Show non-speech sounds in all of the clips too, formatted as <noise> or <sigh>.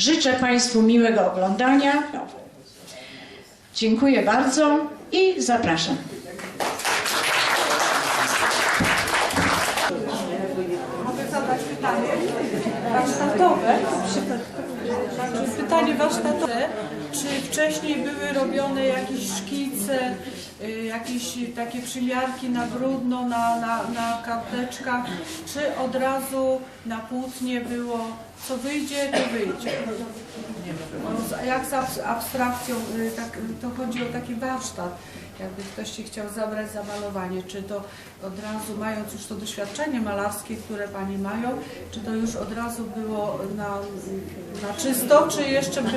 Życzę Państwu miłego oglądania. Dziękuję bardzo i zapraszam. Mogę zadać pytanie warsztatowe. Znaczy pytanie warsztatowe. Czy wcześniej były robione jakieś szkice, y, jakieś takie przymiarki na brudno, na, na, na karteczkach, czy od razu na płótnie było, co wyjdzie, to wyjdzie? Jak z abs- abstrakcją, y, tak, to chodzi o taki warsztat, jakby ktoś się chciał zabrać za malowanie, czy to od razu, mając już to doświadczenie malarskie, które Pani mają, czy to już od razu było na, na czysto, czy jeszcze by...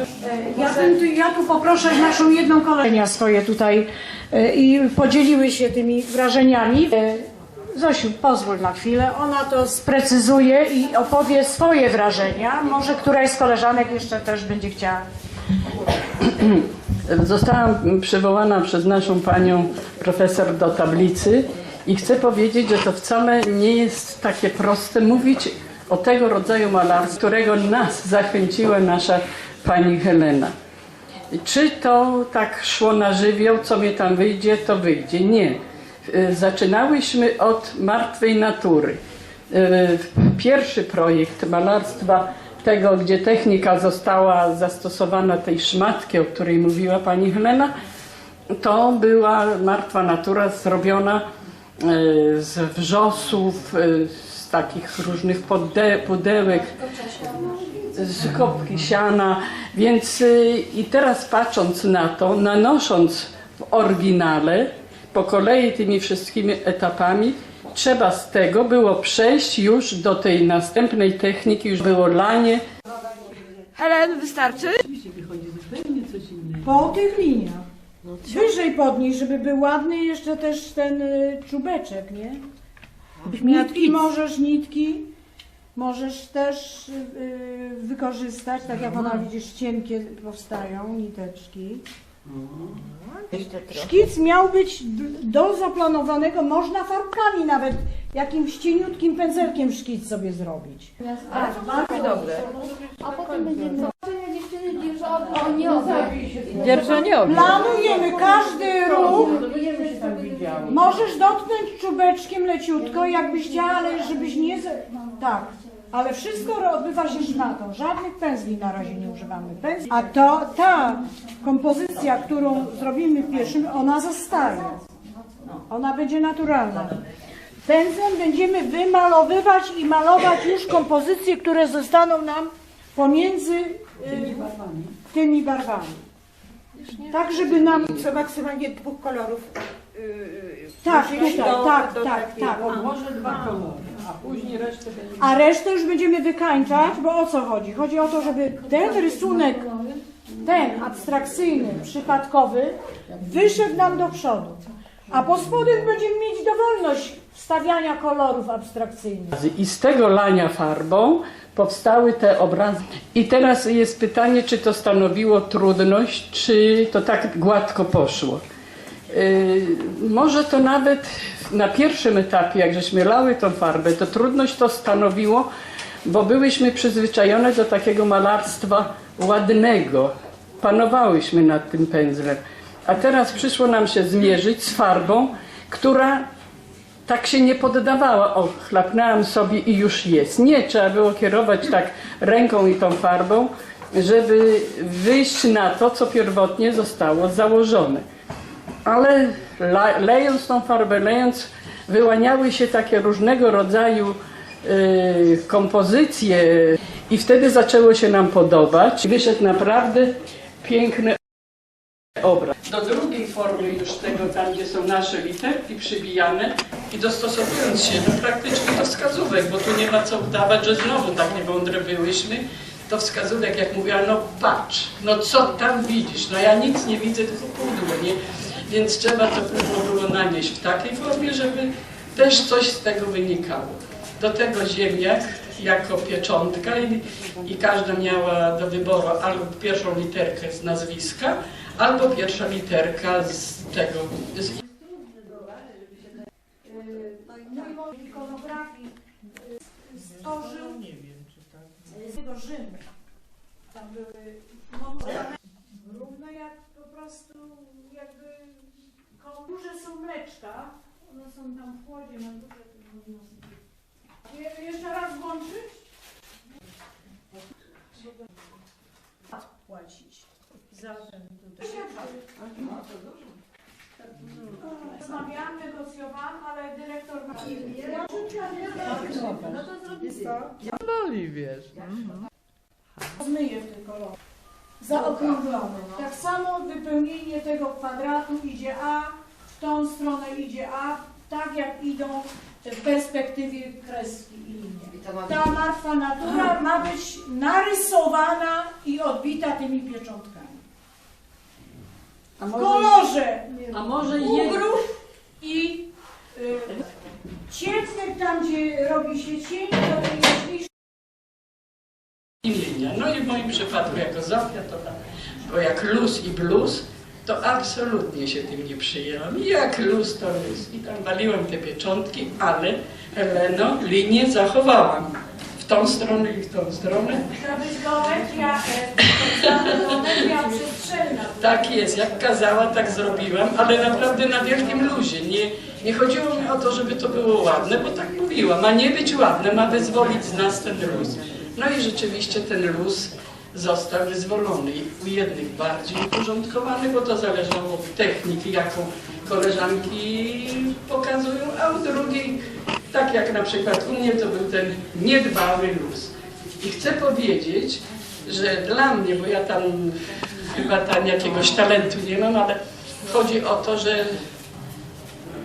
Ja, bym tu, ja tu poproszę naszą jedną kolegę swoje tutaj e, i podzieliły się tymi wrażeniami. E, Zosiu, pozwól na chwilę. Ona to sprecyzuje i opowie swoje wrażenia. Może któraś z koleżanek jeszcze też będzie chciała. Zostałam przywołana przez naszą panią profesor do tablicy i chcę powiedzieć, że to wcale nie jest takie proste mówić o tego rodzaju malarstwie, którego nas zachęciła nasza pani Helena. Czy to tak szło na żywioł, co mi tam wyjdzie, to wyjdzie? Nie. Y, Zaczynałyśmy od martwej natury. Y, Pierwszy projekt malarstwa tego, gdzie technika została zastosowana tej szmatki, o której mówiła pani Helena, to była martwa natura zrobiona y, z wrzosów, y, z takich różnych pudełek, z kopki siana, więc y, i teraz patrząc na to, nanosząc w oryginale, po kolei tymi wszystkimi etapami, trzeba z tego było przejść już do tej następnej techniki, już było lanie. Helen, wystarczy? Po tych liniach. Wyżej podnieść, żeby był ładny jeszcze też ten y, czubeczek, nie? Nitki możesz, nitki możesz też y, wykorzystać, tak jak ona widzisz, cienkie powstają niteczki. Szkic miał być do zaplanowanego, można farbkami nawet, jakimś cieniutkim pędzelkiem szkic sobie zrobić. Planujemy każdy ruch. Możesz dotknąć czubeczkiem leciutko, jakbyś chciała, ale żebyś nie... Tak. Ale wszystko odbywa się szmatą. Żadnych pędzli na razie nie używamy. Pędzli. A to ta kompozycja, którą zrobimy w pierwszym, ona zostaje. Ona będzie naturalna. Pędzlem będziemy wymalowywać i malować już kompozycje, które zostaną nam pomiędzy y, tymi barwami. Tak, żeby nam Co maksymalnie dwóch kolorów. Tak, tutaj, do- tak, do tak, takiego. tak. Może dwa kolory, później resztę będzie. A resztę już będziemy wykańczać, bo o co chodzi? Chodzi o to, żeby ten rysunek, ten abstrakcyjny, przypadkowy, wyszedł nam do przodu. A po spodem będziemy mieć dowolność wstawiania kolorów abstrakcyjnych. I z tego lania farbą powstały te obrazy. I teraz jest pytanie, czy to stanowiło trudność, czy to tak gładko poszło. Yy, może to nawet na pierwszym etapie, jak żeśmy lały tą farbę, to trudność to stanowiło, bo byłyśmy przyzwyczajone do takiego malarstwa ładnego. Panowałyśmy nad tym pędzlem. A teraz przyszło nam się zmierzyć z farbą, która tak się nie poddawała. O, chlapnęłam sobie i już jest. Nie, trzeba było kierować tak ręką i tą farbą, żeby wyjść na to, co pierwotnie zostało założone. Ale lejąc tą farbę, lejąc, wyłaniały się takie różnego rodzaju y, kompozycje i wtedy zaczęło się nam podobać. Wyszedł naprawdę piękny obraz. Do drugiej formy już tego, tam gdzie są nasze literki przybijane i dostosowując się no, praktycznie do wskazówek, bo tu nie ma co udawać, że znowu tak niemądre byłyśmy, do wskazówek, jak mówiła, no patrz, no co tam widzisz, no ja nic nie widzę, tylko pudło? Więc trzeba to pudło było nanieść w takiej formie, żeby też coś z tego wynikało. Do tego ziemniak jako pieczątka i, i każda miała do wyboru albo pierwszą literkę z nazwiska, albo pierwsza literka z tego. Z... Ikonografii stworzył z tego Rzymu. Tam były montowane równe jak po prostu jakby koło duże są mleczka. One są tam chłodzie na górze. Je, jeszcze raz włączyć? Płacić za ten tutaj. Rozmawiałam, negocjowałam, ale dyrektor ma No to zrobimy. Boli, wiesz. Zmyję tylko rok. Zaokrąglone. Tak samo wypełnienie tego kwadratu idzie A, w tą stronę idzie A, tak jak idą w perspektywie kreski i linie. Ta martwa natura ma być narysowana i odbita tymi pieczątkami. A W kolorze a może ugrów i y, ciemnych, tam gdzie robi się cień, to jeśli imienia. No i w moim przypadku jako Zofia to tam, bo jak luz i blues, to absolutnie się tym nie przyjęłam. Jak luz to luz. I tam waliłam te pieczątki, ale Heleno, linię zachowałam. W tą stronę i w tą stronę. To być geometria, geometria przestrzenna. Tak jest, jak kazała, tak zrobiłam, ale naprawdę na wielkim luzie. Nie, nie chodziło mi o to, żeby to było ładne, bo tak mówiłam, ma nie być ładne, ma wyzwolić z nas ten luz. No i rzeczywiście ten luz został wyzwolony. U jednych bardziej uporządkowany, bo to zależało od techniki, jaką koleżanki pokazują, a u drugiej, tak jak na przykład u mnie, to był ten niedbały luz. I chcę powiedzieć, że dla mnie, bo ja tam chyba tam jakiegoś talentu nie mam, ale chodzi o to, że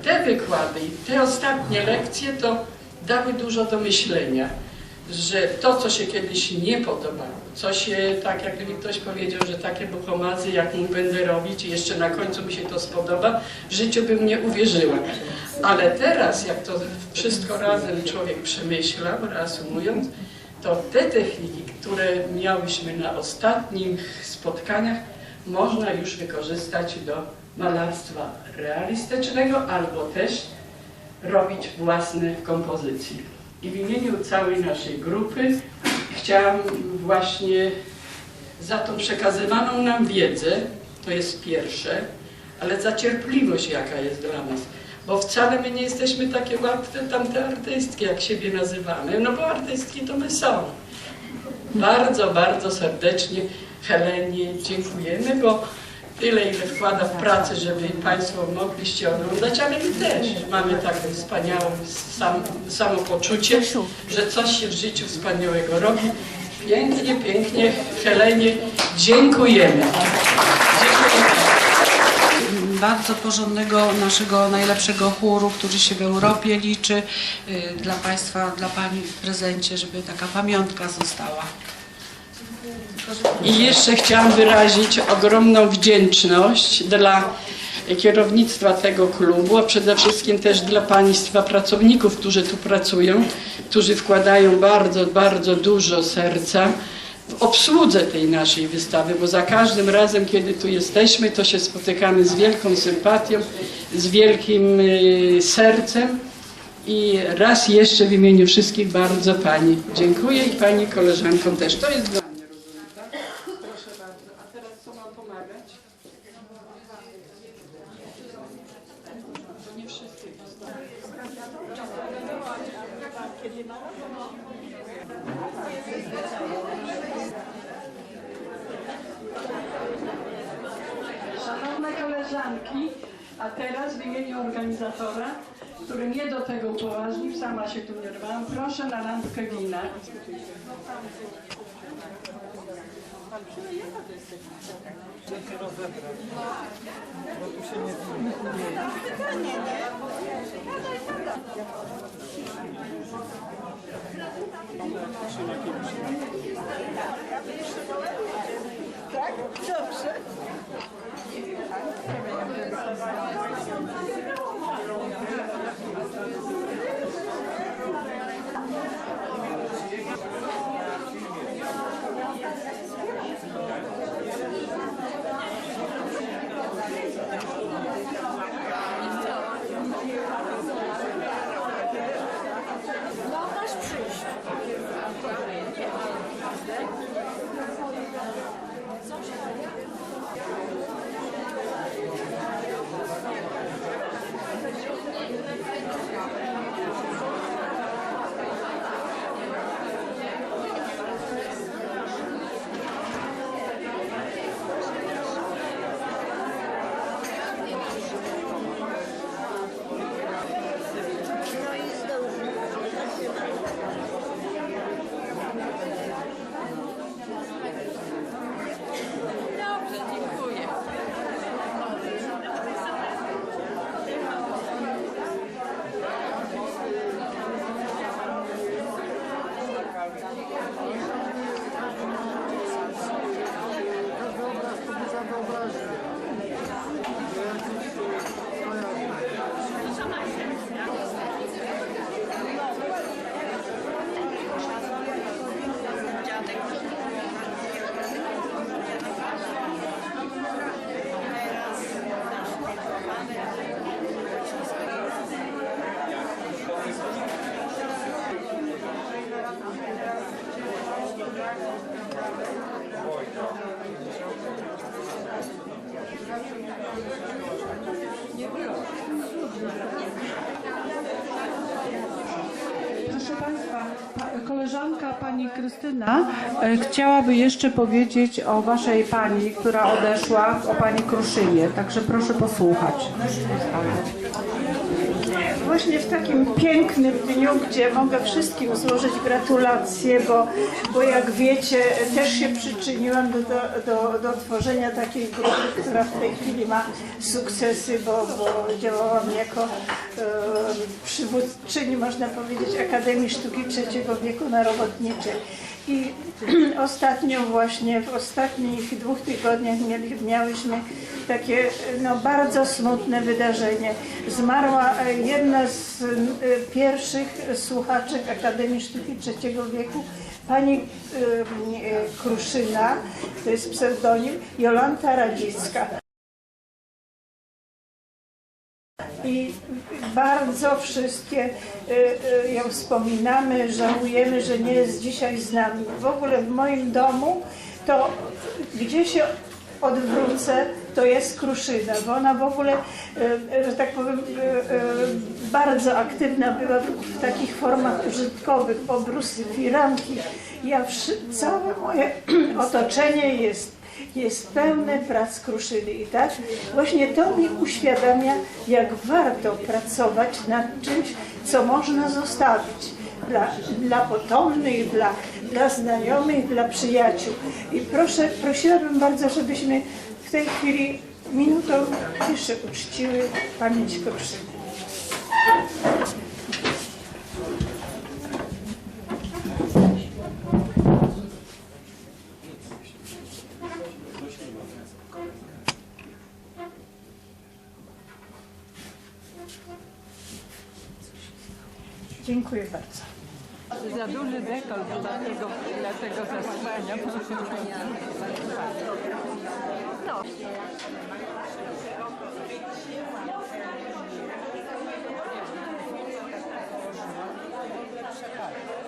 te wykłady i te ostatnie lekcje to dały dużo do myślenia, że to, co się kiedyś nie podobało, co się, tak jakby mi ktoś powiedział, że takie buchomazy, jak mu będę robić i jeszcze na końcu mi się to spodoba, w życiu bym nie uwierzyła. Ale teraz, jak to wszystko razem człowiek przemyślał, reasumując, to te techniki, które miałyśmy na ostatnich spotkaniach, można już wykorzystać do malarstwa realistycznego albo też robić własne kompozycje. I w imieniu całej naszej grupy chciałam właśnie za tą przekazywaną nam wiedzę, to jest pierwsze, ale za cierpliwość, jaka jest dla nas. Bo wcale my nie jesteśmy takie łatwe tamte artystki, jak siebie nazywamy, no bo artystki to my są. Bardzo, bardzo serdecznie Helenie dziękujemy, bo tyle, ile wkłada w pracę, żeby Państwo mogliście oglądać, ale my też mamy takie wspaniałe sam, samopoczucie, że coś się w życiu wspaniałego robi. Pięknie, pięknie, Helenie, dziękujemy. Dziękujemy. bardzo porządnego naszego najlepszego chóru, który się w Europie liczy. Y, Dla Państwa, dla Pani w prezencie, żeby taka pamiątka została. I jeszcze chciałam wyrazić ogromną wdzięczność dla kierownictwa tego klubu, a przede wszystkim też dla Państwa pracowników, którzy tu pracują, którzy wkładają bardzo, bardzo dużo serca w obsłudze tej naszej wystawy, bo za każdym razem, kiedy tu jesteśmy, to się spotykamy z wielką sympatią, z wielkim y, sercem. I raz jeszcze w imieniu wszystkich bardzo Pani dziękuję i Pani koleżankom też. To jest organizatora, który mnie do tego upoważnił, sama się tu nie rwałam. Proszę na randkę wina. Tak? Dobrze. Koleżanka pani Krystyna e, chciałaby jeszcze powiedzieć o Waszej pani, która odeszła, o pani Kruszynie. Także proszę posłuchać. Właśnie w takim pięknym dniu, gdzie mogę wszystkim złożyć gratulacje, bo, bo jak wiecie, też się przyczyniłam do, do, do, do tworzenia takiej grupy, która w tej chwili ma sukcesy, bo, bo działałam jako e, przywódczyni, można powiedzieć, Akademii Sztuki Trzeciego Wieku na Robotniczej. I <clears throat> ostatnio właśnie, w ostatnich dwóch tygodniach mieli, miałyśmy takie no, bardzo smutne wydarzenie. Zmarła jedna z e, pierwszych słuchaczek Akademii Sztuki Trzeciego Wieku, pani e, e, Kruszyna, to jest pseudonim, Jolanta Radzicka. I bardzo wszystkie y, y, ją wspominamy, żałujemy, że nie jest dzisiaj z nami. W ogóle w moim domu to gdzie się odwrócę, to jest kruszyna, bo ona w ogóle, y, że tak powiem, y, y, bardzo aktywna była w, takich formach użytkowych, obrusy, firanki. Ja, całe moje <clears throat> otoczenie jest jest pełne prac kruszyny i tak właśnie to mi uświadamia, jak warto pracować nad czymś, co można zostawić dla, dla potomnych, dla, dla znajomych, dla przyjaciół. I proszę, prosiłabym bardzo, żebyśmy w tej chwili minutą ciszy uczciły pamięć kruszyny. Dziękuję bardzo. Za duży dekolt dla tego, dla tego zasłania. cara.